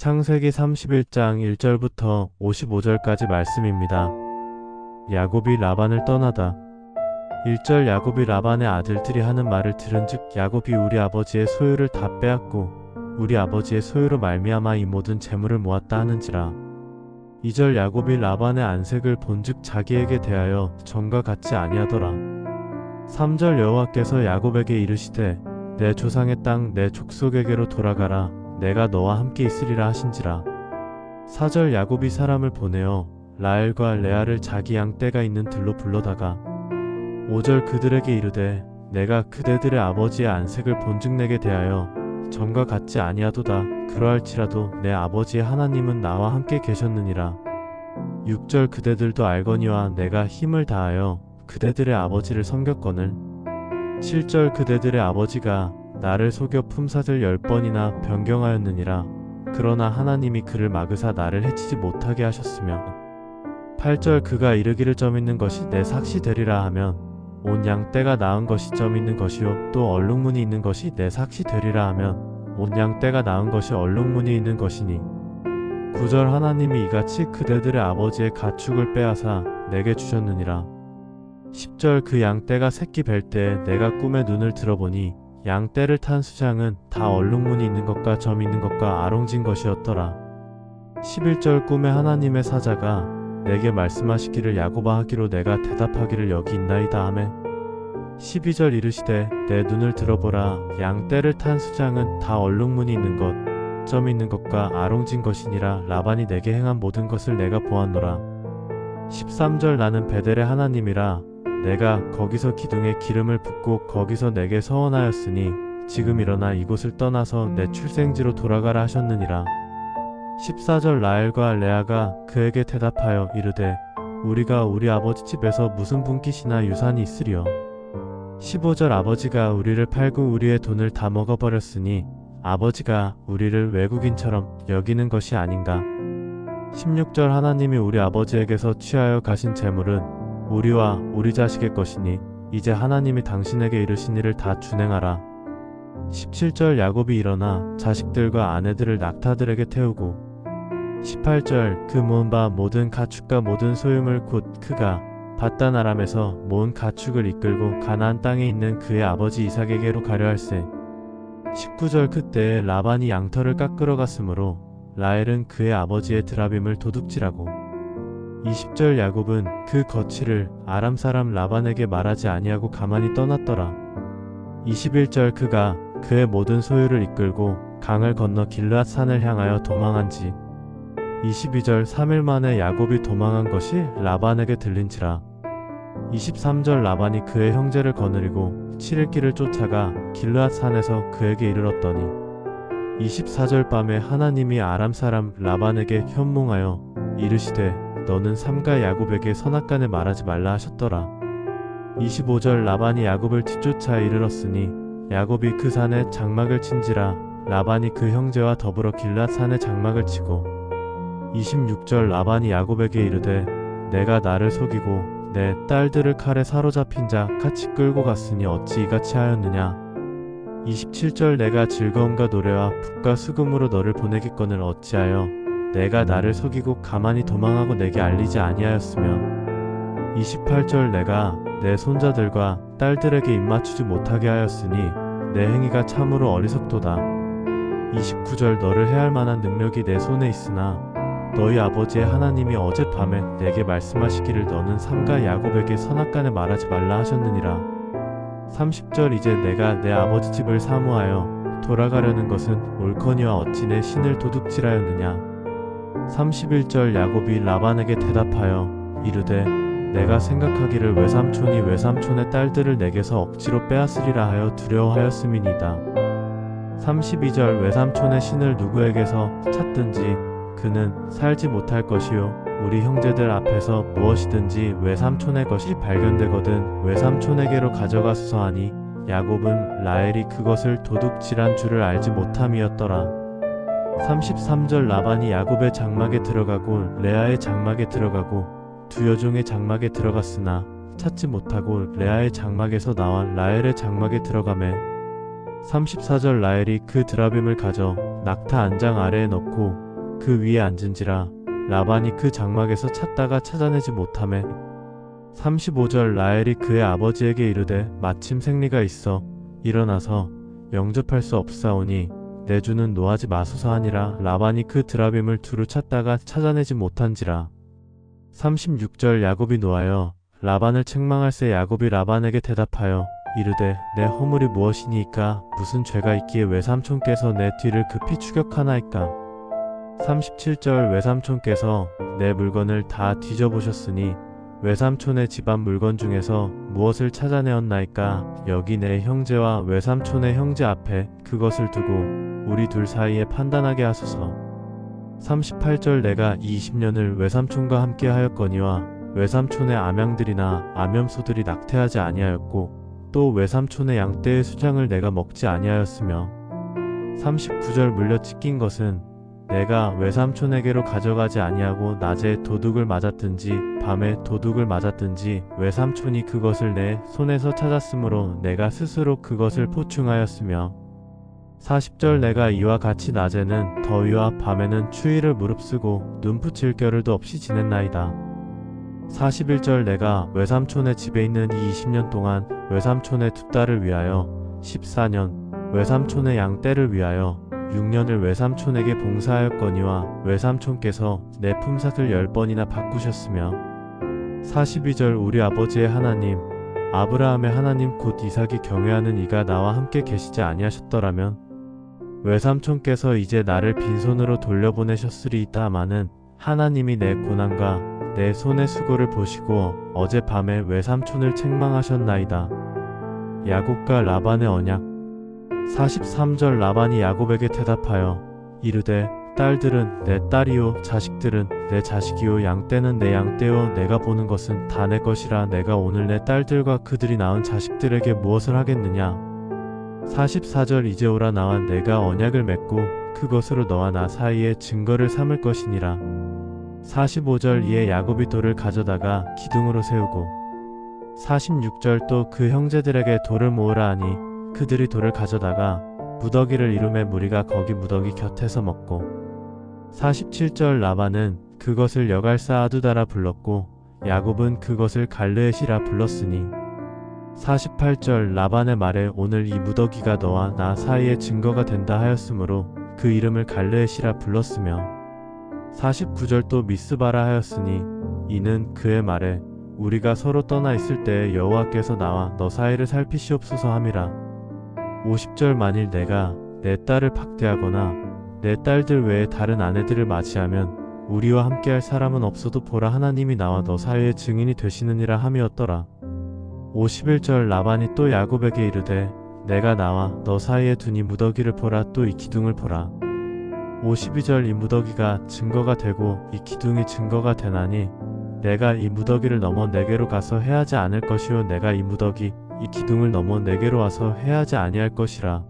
창세기 31장 1절부터 55절까지 말씀입니다. 야곱이 라반을 떠나다. 1절 야곱이 라반의 아들들이 하는 말을 들은즉 야곱이 우리 아버지의 소유를 다 빼앗고 우리 아버지의 소유로 말미암아 이 모든 재물을 모았다 하는지라. 2절 야곱이 라반의 안색을 본즉 자기에게 대하여 전과 같지 아니하더라. 3절 여호와께서 야곱에게 이르시되 내 조상의 땅 내 족속에게로 돌아가라 내가 너와 함께 있으리라 하신지라. 4절 야곱이 사람을 보내어 라엘과 레아를 자기 양떼가 있는 들로 불러다가 5절 그들에게 이르되 내가 그대들의 아버지의 안색을 본즉 내게 대하여 전과 같지 아니하도다. 그러할지라도 내 아버지의 하나님은 나와 함께 계셨느니라. 6절 그대들도 알거니와 내가 힘을 다하여 그대들의 아버지를 섬겼거늘. 7절 그대들의 아버지가 나를 속여 품삯을 열 번이나 변경하였느니라. 그러나 하나님이 그를 막으사 나를 해치지 못하게 하셨으며 8절 그가 이르기를 점 있는 것이 내 삭시 되리라 하면 온 양 떼가 낳은 것이 점 있는 것이요 또 얼룩무늬 있는 것이 내 삭시 되리라 하면 온 양 떼가 낳은 것이 얼룩무늬 있는 것이니 9절 하나님이 이같이 그대들의 아버지의 가축을 빼앗아 내게 주셨느니라. 10절 그 양 떼가 새끼 뵐 때 내가 꿈에 눈을 들어보니 양떼를 탄 수장은 다 얼룩무늬 있는 것과 점 있는 것과 아롱진 것이었더라. 11절 꿈에 하나님의 사자가 내게 말씀하시기를 야고바 하기로 내가 대답하기를 여기 있나이다 하매 12절 이르시되 내 눈을 들어보라. 양떼를 탄 수장은 다 얼룩무늬 있는 것, 점 있는 것과 아롱진 것이니라. 라반이 내게 행한 모든 것을 내가 보았노라. 13절 나는 베델의 하나님이라 내가 거기서 기둥에 기름을 붓고 거기서 내게 서원하였으니 지금 일어나 이곳을 떠나서 내 출생지로 돌아가라 하셨느니라. 14절 라엘과 레아가 그에게 대답하여 이르되 우리가 우리 아버지 집에서 무슨 분깃이나 유산이 있으리요? 15절 아버지가 우리를 팔고 우리의 돈을 다 먹어버렸으니 아버지가 우리를 외국인처럼 여기는 것이 아닌가? 16절 하나님이 우리 아버지에게서 취하여 가신 재물은 우리와 우리 자식의 것이니 이제 하나님이 당신에게 이르신 일을 다 준행하라. 17절 야곱이 일어나 자식들과 아내들을 낙타들에게 태우고 18절 그 모은 바 모든 가축과 모든 소유물 곧 그가 바단 아람에서 모은 가축을 이끌고 가나안 땅에 있는 그의 아버지 이삭에게로 가려 할세. 19절 그때에 라반이 양털을 깎으러 갔으므로 라헬은 그의 아버지의 드라빔을 도둑질하고 20절 야곱은 그 거취를 아람 사람 라반에게 말하지 아니하고 가만히 떠났더라. 21절 그가 그의 모든 소유를 이끌고 강을 건너 길르앗 산을 향하여 도망한지 22절 3일 만에 야곱이 도망한 것이 라반에게 들린지라. 23절 라반이 그의 형제를 거느리고 7일 길을 쫓아가 길르앗 산에서 그에게 이르렀더니 24절 밤에 하나님이 아람 사람 라반에게 현몽하여 이르시되 너는 삼가 야곱에게 선악간에 말하지 말라 하셨더라. 25절 라반이 야곱을 뒤쫓아 이르렀으니 야곱이 그 산에 장막을 친지라 라반이 그 형제와 더불어 길앗 산에 장막을 치고 26절 라반이 야곱에게 이르되 내가 나를 속이고 내 딸들을 칼에 사로잡힌 자 같이 끌고 갔으니 어찌 이같이 하였느냐? 27절 내가 즐거움과 노래와 북과 수금으로 너를 보내겠거늘 어찌하여 내가 나를 속이고 가만히 도망하고 내게 알리지 아니하였으며 28절 내가 내 손자들과 딸들에게 입맞추지 못하게 하였으니 내 행위가 참으로 어리석도다. 29절 너를 해할 만한 능력이 내 손에 있으나 너희 아버지의 하나님이 어젯밤에 내게 말씀하시기를 너는 삼가 야곱에게 선악간에 말하지 말라 하셨느니라. 30절 이제 내가 내 아버지 집을 사모하여 돌아가려는 것은 옳거니와 어찌 내 신을 도둑질하였느냐 31절 야곱이 라반에게 대답하여 이르되 내가 생각하기를 외삼촌이 외삼촌의 딸들을 내게서 억지로 빼앗으리라 하여 두려워하였음이니이다 32절 외삼촌의 신을 누구에게서 찾든지 그는 살지 못할 것이요 우리 형제들 앞에서 무엇이든지 외삼촌의 것이 발견되거든 외삼촌에게로 가져가소서 하니 야곱은 라헬이 그것을 도둑질한 줄을 알지 못함이었더라 33절 라반이 야곱의 장막에 들어가고 레아의 장막에 들어가고 두 여종의 장막에 들어갔으나 찾지 못하고 레아의 장막에서 나와 라헬의 장막에 들어가매 34절 라헬이 그 드라빔을 가져 낙타 안장 아래에 넣고 그 위에 앉은지라 라반이 그 장막에서 찾다가 찾아내지 못하매 35절 라헬이 그의 아버지에게 이르되 마침 생리가 있어 일어나서 영접할 수 없사오니 내 주는 노하지 마소서 하니라. 라반이 그 드라빔을 두루 찾다가 찾아내지 못한지라. 36절 야곱이 노하여 라반을 책망할새 야곱이 라반에게 대답하여 이르되 내 허물이 무엇이니까? 무슨 죄가 있기에 외삼촌께서 내 뒤를 급히 추격하나이까? 37절 외삼촌께서 내 물건을 다 뒤져보셨으니 외삼촌의 집안 물건 중에서 무엇을 찾아내었나이까? 여기 내 형제와 외삼촌의 형제 앞에 그것을 두고 우리 둘 사이에 판단하게 하소서. 38절 내가 이 20년을 외삼촌과 함께 하였거니와 외삼촌의 암양들이나 암염소들이 낙태하지 아니하였고 또 외삼촌의 양떼의 수장을 내가 먹지 아니하였으며 39절 물려 찢긴 것은 내가 외삼촌에게로 가져가지 아니하고 낮에 도둑을 맞았든지 밤에 도둑을 맞았든지 외삼촌이 그것을 내 손에서 찾았으므로 내가 스스로 그것을 포충하였으며 40절 내가 이와 같이 낮에는 더위와 밤에는 추위를 무릅쓰고 눈 붙일 겨를도 없이 지냈나이다. 41절 내가 외삼촌의 집에 있는 이 20년 동안 외삼촌의 두 딸을 위하여 14년 외삼촌의 양떼를 위하여 6년을 외삼촌에게 봉사하였거니와 외삼촌께서 내 품삯을 열 번이나 바꾸셨으며 42절 우리 아버지의 하나님 아브라함의 하나님 곧 이삭이 경외하는 이가 나와 함께 계시지 아니하셨더라면 외삼촌께서 이제 나를 빈손으로 돌려보내셨으리이다마는 하나님이 내 고난과 내 손의 수고를 보시고 어젯밤에 외삼촌을 책망하셨나이다. 야곱과 라반의 언약 43절 라반이 야곱에게 대답하여 이르되 딸들은 내 딸이요 자식들은 내 자식이요 양떼는 내 양떼요 내가 보는 것은 다 내 것이라 내가 오늘 내 딸들과 그들이 낳은 자식들에게 무엇을 하겠느냐 44절 이제 오라 나와 내가 언약을 맺고 그것으로 너와 나 사이에 증거를 삼을 것이니라. 45절 이에 야곱이 돌을 가져다가 기둥으로 세우고 46절 또 그 형제들에게 돌을 모으라 하니 그들이 돌을 가져다가 무더기를 이루매 무리가 거기 무더기 곁에서 먹고 47절 라반은 그것을 여갈사 아두다라 불렀고 야곱은 그것을 갈르엣이라 불렀으니 48절 라반의 말에 오늘 이 무더기가 너와 나 사이에 증거가 된다 하였으므로 그 이름을 갈르엣이라 불렀으며 49절 또 미스바라 하였으니 이는 그의 말에 우리가 서로 떠나 있을 때에 여호와께서 나와 너 사이를 살피시옵소서 함이라 50절 만일 내가 내 딸을 박대하거나 내 딸들 외에 다른 아내들을 맞이하면 우리와 함께할 사람은 없어도 보라 하나님이 나와 너 사이의 증인이 되시느니라 함이었더라. 51절 라반이 또 야곱에게 이르되 내가 나와 너 사이에 두니 무더기를 보라 또 이 기둥을 보라. 52절 이 무더기가 증거가 되고 이 기둥이 증거가 되나니 내가 이 무더기를 넘어 내게로 가서 해하지 않을 것이요 내가 이 무더기 이 기둥을 넘어 내게로 와서 해하지 아니할 것이라.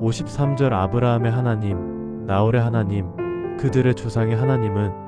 53절 아브라함의 하나님, 나홀의 하나님, 그들의 조상의 하나님은